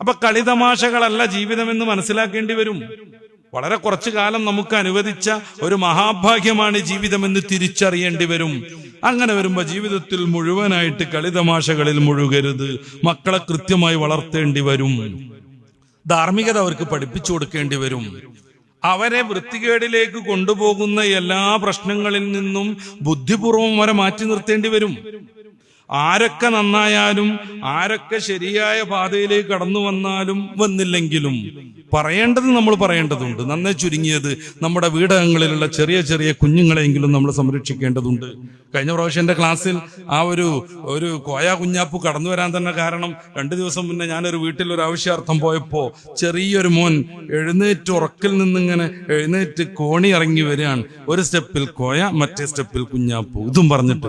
അപ്പൊ കളിതമാശകളല്ല ജീവിതമെന്ന് മനസ്സിലാക്കേണ്ടി വരും. വളരെ കുറച്ചു കാലം നമുക്ക് അനുവദിച്ച ഒരു മഹാഭാഗ്യമാണ് ജീവിതമെന്ന് തിരിച്ചറിയേണ്ടി വരും. അങ്ങനെ വരുമ്പോ ജീവിതത്തിൽ മുഴുവനായിട്ട് കളിതമാശകളിൽ മുഴുകരുത്. മക്കളെ കൃത്യമായി വളർത്തേണ്ടി വരും. ധാർമ്മികത അവർക്ക് പഠിപ്പിച്ചു കൊടുക്കേണ്ടി വരും. അവരെ വൃത്തികേടിലേക്ക് കൊണ്ടുപോകുന്ന എല്ലാ പ്രശ്നങ്ങളിൽ നിന്നും ബുദ്ധിപൂർവം അവരെ മാറ്റി നിർത്തേണ്ടി വരും. ആരൊക്കെ നന്നായാലും ആരൊക്കെ ശരിയായ പാതയിലേക്ക് കടന്നു വന്നാലും വന്നില്ലെങ്കിലും പറയേണ്ടത് നമ്മൾ പറയേണ്ടതുണ്ട്. നന്നേ ചുരുങ്ങിയത് നമ്മുടെ വീടകങ്ങളിലുള്ള ചെറിയ ചെറിയ കുഞ്ഞുങ്ങളെങ്കിലും നമ്മൾ സംരക്ഷിക്കേണ്ടതുണ്ട്. കഴിഞ്ഞ പ്രാവശ്യം എന്റെ ക്ലാസ്സിൽ ആ ഒരു ഒരു കോയ കുഞ്ഞാപ്പ് കടന്നു വരാൻ തന്നെ കാരണം രണ്ടു ദിവസം മുന്നേ ഞാനൊരു വീട്ടിൽ ഒരു ആവശ്യാർത്ഥം പോയപ്പോ ചെറിയൊരു മോൻ എഴുന്നേറ്റ് ഉറക്കിൽ നിന്നിങ്ങനെ എഴുന്നേറ്റ് കോണി ഇറങ്ങി വരികയാണ്. ഒരു സ്റ്റെപ്പിൽ കോയ മറ്റേ സ്റ്റെപ്പിൽ കുഞ്ഞാപ്പു. ഇതും പറഞ്ഞിട്ട്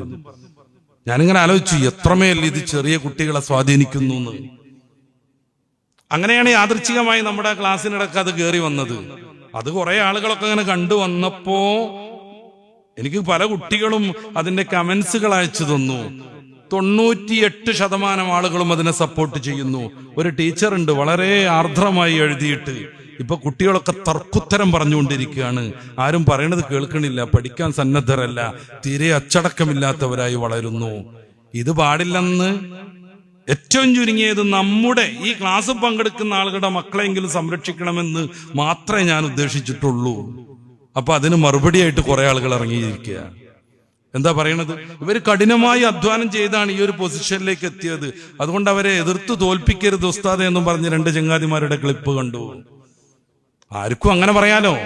ഞാനിങ്ങനെ ആലോചിച്ചു എത്രമേൽ ഇത് ചെറിയ കുട്ടികളെ സ്വാധീനിക്കുന്നു എന്ന്. അങ്ങനെയാണ് യാദൃച്ഛികമായി നമ്മുടെ ക്ലാസ്സിനിടക്ക് അത് കയറി വന്നത്. അത് കുറെ ആളുകളൊക്കെ അങ്ങനെ കണ്ടു വന്നപ്പോ എനിക്ക് പല കുട്ടികളും അതിന്റെ കമന്റ്സുകൾ അയച്ചു തന്നു. തൊണ്ണൂറ്റിയെട്ട് ശതമാനം ആളുകളും അതിനെ സപ്പോർട്ട് ചെയ്യുന്നു. ഒരു ടീച്ചർ ഉണ്ട് വളരെ ആർദ്രമായി എഴുതിയിട്ട്. ഇപ്പൊ കുട്ടികളൊക്കെ തർക്കുത്തരം പറഞ്ഞുകൊണ്ടിരിക്കുകയാണ്. ആരും പറയണത് കേൾക്കണില്ല പഠിക്കാൻ സന്നദ്ധരല്ല തീരെ അച്ചടക്കമില്ലാത്തവരായി വളരുന്നു. ഇത് പാടില്ലെന്ന് ഏറ്റവും ചുരുങ്ങിയത് നമ്മുടെ ഈ ക്ലാസ് പങ്കെടുക്കുന്ന ആളുകളുടെ മക്കളെങ്കിലും സംരക്ഷിക്കണമെന്ന് മാത്രമേ ഞാൻ ഉദ്ദേശിച്ചിട്ടുള്ളൂ. അപ്പൊ അതിന് മറുപടിയായിട്ട് കുറെ ആളുകൾ ഇറങ്ങിയിരിക്കുക എന്താ പറയണത്? ഇവർ കഠിനമായി അധ്വാനം ചെയ്താണ് ഈ ഒരു പൊസിഷനിലേക്ക് എത്തിയത്. അതുകൊണ്ട് അവരെ എതിർത്ത് തോൽപ്പിക്കരുത് ഉസ്താദ് എന്നും പറഞ്ഞ് രണ്ട് ചങ്ങാതിമാരുടെ ക്ലിപ്പ് കണ്ടു. ആർക്കും അങ്ങനെ പറയാലോ?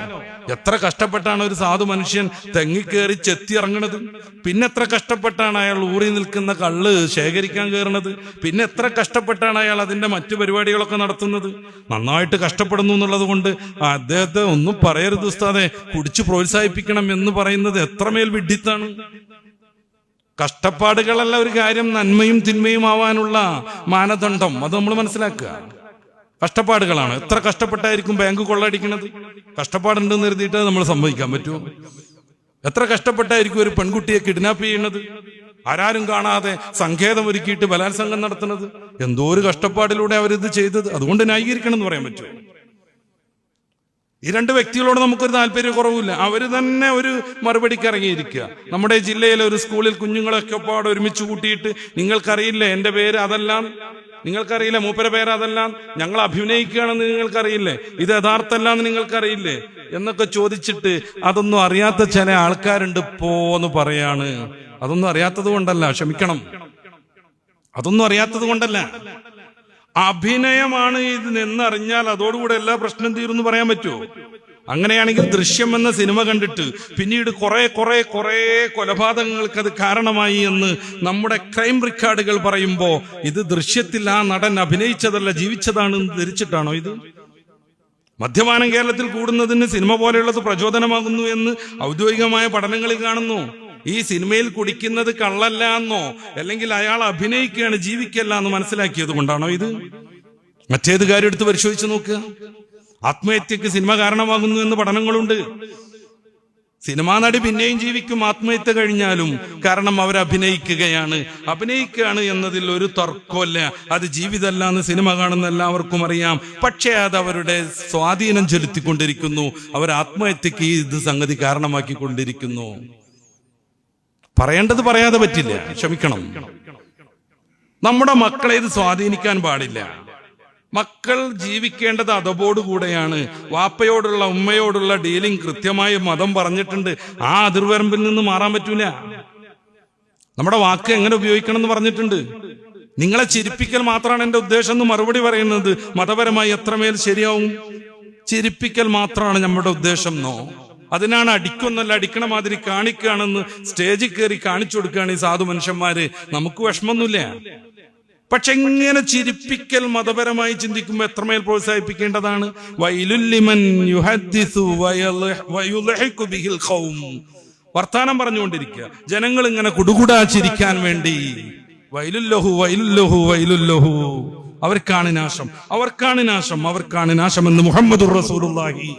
എത്ര കഷ്ടപ്പെട്ടാണ് ഒരു സാധു മനുഷ്യൻ തെങ്ങിക്കേറി ചെത്തി ഇറങ്ങണത് പിന്നെ എത്ര കഷ്ടപ്പെട്ടാണ് അയാൾ ഊറി നിൽക്കുന്ന കള്ള് ശേഖരിക്കാൻ കയറുന്നത് പിന്നെ എത്ര കഷ്ടപ്പെട്ടാണ് അയാൾ അതിന്റെ മറ്റു പരിപാടികളൊക്കെ നടത്തുന്നത്? നന്നായിട്ട് കഷ്ടപ്പെടുന്നു എന്നുള്ളത് കൊണ്ട് അദ്ദേഹത്തെ ഒന്നും പറയരുത് ഉസ്താദെ. കുടിച്ച് പ്രോത്സാഹിപ്പിക്കണം എന്ന് പറയുന്നത് എത്രമേൽ വിഡ്ഢിത്താണ്. കഷ്ടപ്പാടുകളല്ല ഒരു കാര്യം നന്മയും തിന്മയും ആവാനുള്ള മാനദണ്ഡം. അത് നമ്മൾ മനസ്സിലാക്കുക. കഷ്ടപ്പാടുകളാണ്. എത്ര കഷ്ടപ്പെട്ടായിരിക്കും ബാങ്ക് കൊള്ളടിക്കുന്നത് കഷ്ടപ്പാടുണ്ടെന്ന് കരുതിയിട്ട് നമ്മൾ സംഭവിക്കാൻ പറ്റുമോ എത്ര കഷ്ടപ്പെട്ടായിരിക്കും ഒരു പെൺകുട്ടിയെ കിഡ്നാപ്പ് ചെയ്യുന്നത്? ആരാരും കാണാതെ സങ്കേതം ഒരുക്കിയിട്ട് ബലാത്സംഗം നടത്തുന്നത്? എന്തോ ഒരു കഷ്ടപ്പാടിലൂടെ അവരിത് ചെയ്തത്. അതുകൊണ്ട് ന്യായീകരിക്കണം എന്ന് പറയാൻ പറ്റുമോ? ഈ രണ്ട് വ്യക്തികളോട് നമുക്കൊരു താല്പര്യക്കുറവില്ല അവർ തന്നെ ഒരു മറുപടിക്ക് ഇറങ്ങിയിരിക്കുക. നമ്മുടെ ജില്ലയിലെ ഒരു സ്കൂളിൽ കുഞ്ഞുങ്ങളൊക്കെ ഒരുമിച്ച് കൂട്ടിയിട്ട് നിങ്ങൾക്കറിയില്ല എന്റെ പേര് അതെല്ലാം നിങ്ങൾക്കറിയില്ല മൂപ്പര പേരതെല്ലാം ഞങ്ങൾ അഭിനയിക്കുകയാണെന്ന് നിങ്ങൾക്കറിയില്ലേ? ഇത് യഥാർത്ഥമല്ല എന്ന് നിങ്ങൾക്കറിയില്ലേ? എന്നൊക്കെ ചോദിച്ചിട്ട് അതൊന്നും അറിയാത്ത ചില ആൾക്കാരുണ്ട് പോന്ന് പറയാണ്. അതൊന്നും അറിയാത്തത് കൊണ്ടല്ല ക്ഷമിക്കണം. അതൊന്നും അറിയാത്തത് കൊണ്ടല്ല. അഭിനയമാണ് ഇത് നിന്നറിഞ്ഞാൽ അതോടുകൂടെ എല്ലാ പ്രശ്നം തീരുമെന്ന് പറയാൻ പറ്റുമോ? അങ്ങനെയാണെങ്കിൽ ദൃശ്യം എന്ന സിനിമ കണ്ടിട്ട് പിന്നീട് കുറെ കുറെ കുറെ കൊലപാതകങ്ങൾക്ക് അത് കാരണമായി എന്ന് നമ്മുടെ ക്രൈം റെക്കോർഡുകൾ പറയുമ്പോ ഇത് ദൃശ്യത്തിൽ ആ നടൻ അഭിനയിച്ചതല്ല ജീവിച്ചതാണ് ധരിച്ചിട്ടാണോ ഇത്? മദ്യപാനം കേരളത്തിൽ കൂടുന്നതിന് സിനിമ പോലെയുള്ളത് പ്രചോദനമാകുന്നു എന്ന് ഔദ്യോഗികമായ പഠനങ്ങളിൽ കാണുന്നു. ഈ സിനിമയിൽ കുടിക്കുന്നത് കള്ളല്ല എന്നോ അല്ലെങ്കിൽ അയാൾ അഭിനയിക്കുകയാണ് ജീവിക്കല്ല എന്ന് മനസ്സിലാക്കിയത് കൊണ്ടാണോ ഇത്? മറ്റേത് കാര്യം എടുത്ത് പരിശോധിച്ച് നോക്കുക. ആത്മഹത്യക്ക് സിനിമ കാരണമാകുന്നു എന്ന് പഠനങ്ങളുണ്ട്. സിനിമാ നടി പിന്നെയും ജീവിക്കും ആത്മഹത്യ കഴിഞ്ഞാലും കാരണം അവർ അഭിനയിക്കുകയാണ്. അഭിനയിക്കുകയാണ് എന്നതിൽ ഒരു തർക്കമല്ല അത് ജീവിതമല്ല എന്ന് സിനിമ കാണുന്ന എല്ലാവർക്കും അറിയാം. പക്ഷേ അത് അവരുടെ സ്വാധീനം ചെലുത്തിക്കൊണ്ടിരിക്കുന്നു. അവർ ആത്മഹത്യക്ക് ഇത് സംഗതി കാരണമാക്കിക്കൊണ്ടിരിക്കുന്നു. പറയേണ്ടത് പറയാതെ പറ്റില്ല. ക്ഷമിക്കണം. നമ്മുടെ മക്കളെ ഇത് സ്വാധീനിക്കാൻ പാടില്ല. മക്കൾ ജീവിക്കേണ്ടത് അതബോടുകൂടെയാണ്. വാപ്പയോടുള്ള ഉമ്മയോടുള്ള ഡീലിംഗ് കൃത്യമായി മതം പറഞ്ഞിട്ടുണ്ട്. ആ അതിർവരമ്പിൽ നിന്ന് മാറാൻ പറ്റൂല. നമ്മുടെ വാക്ക് എങ്ങനെ ഉപയോഗിക്കണം എന്ന് പറഞ്ഞിട്ടുണ്ട്. നിങ്ങളെ ചിരിപ്പിക്കൽ മാത്രമാണ് എന്റെ ഉദ്ദേശം എന്ന് മറുപടി പറയുന്നത്. മതപരമായി എത്രമേൽ ശരിയാവും? ചിരിപ്പിക്കൽ മാത്രമാണ് നമ്മുടെ ഉദ്ദേശം എന്നോ? അതിനാണ് അടിക്കൊന്നല്ല അടിക്കണ മാതിരി കാണിക്കുകയാണെന്ന് സ്റ്റേജിൽ കയറി കാണിച്ചു കൊടുക്കുകയാണ് ഈ സാധു മനുഷ്യന്മാര്. നമുക്ക് വിഷമമൊന്നുമില്ല. പക്ഷെ ഇങ്ങനെ ചിരിപ്പിക്കൽ മതപരമായി ചിന്തിക്കുമ്പോൾ എത്രമേൽ പ്രോത്സാഹിപ്പിക്കേണ്ടതാണ്. വർത്താനം പറഞ്ഞുകൊണ്ടിരിക്കുക. ജനങ്ങൾ ഇങ്ങനെ കുടുകുടാ ചിരിക്കാൻ വേണ്ടി. വൈലുല്ലഹു വൈലുല്ലഹു വൈലുല്ലഹു. അവർക്കാണ് നാശം. അവർക്കാണ് നാശം. അവർക്കാണ് നാശം എന്ന് മുഹമ്മദ് റസൂലുള്ളാഹി.